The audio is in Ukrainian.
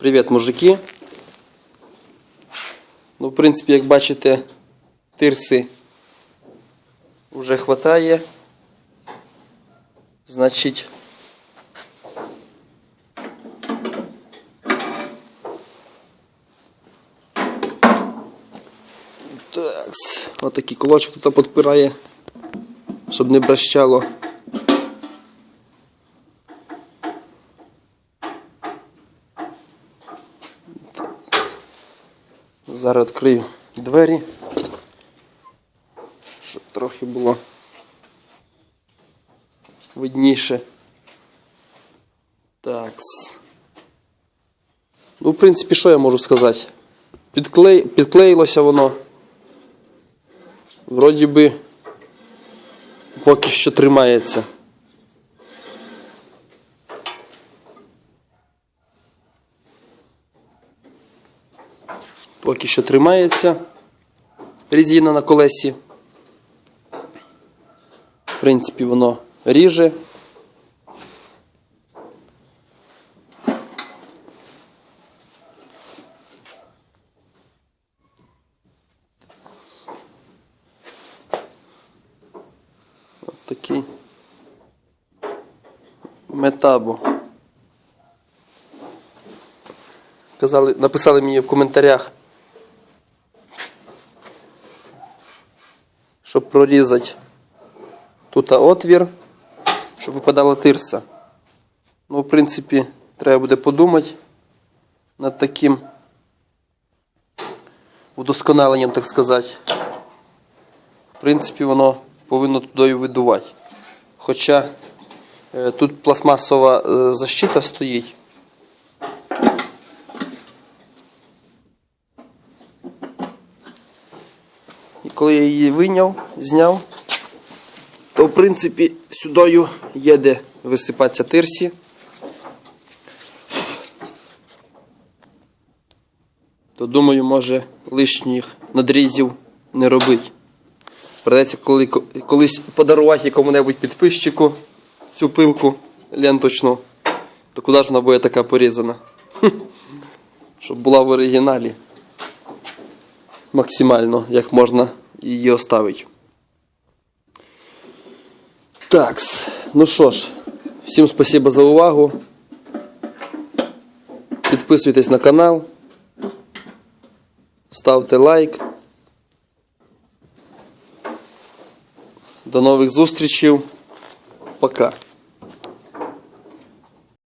Привіт, мужики. Ну, в принципі, як бачите, тирси вже хватає. Значить. Так, отакий кулачок тут підпирає, щоб не брещало. Зараз відкрию двері, щоб трохи було видніше. Так. Ну, в принципі, що я можу сказати? Підклей... Підклеїлося воно. Вроді би поки що тримається. Поки що тримається резина на колесі. В принципі, воно ріже. От такий метабо. Казали, написали мені в коментарях, щоб прорізати тут отвір, щоб випадала тирса. Ну, в принципі, треба буде подумати над таким удосконаленням, так сказати. В принципі, воно повинно туди видувати. Хоча е, тут пластмасова е, защита стоїть. Коли я її вийняв, зняв, то в принципі сюди є де висипатися тирсі. То думаю, може лишніх надрізів не робить. Придеться коли, колись подарувати якому-небудь підписчику цю пилку ленточну, то куди ж вона буде така порізана? Щоб була в оригіналі максимально, як можна її оставить. Такс. Ну що ж, всім спасибо за увагу. Підписуйтесь на канал. Ставте лайк. До нових зустрічей. Пока.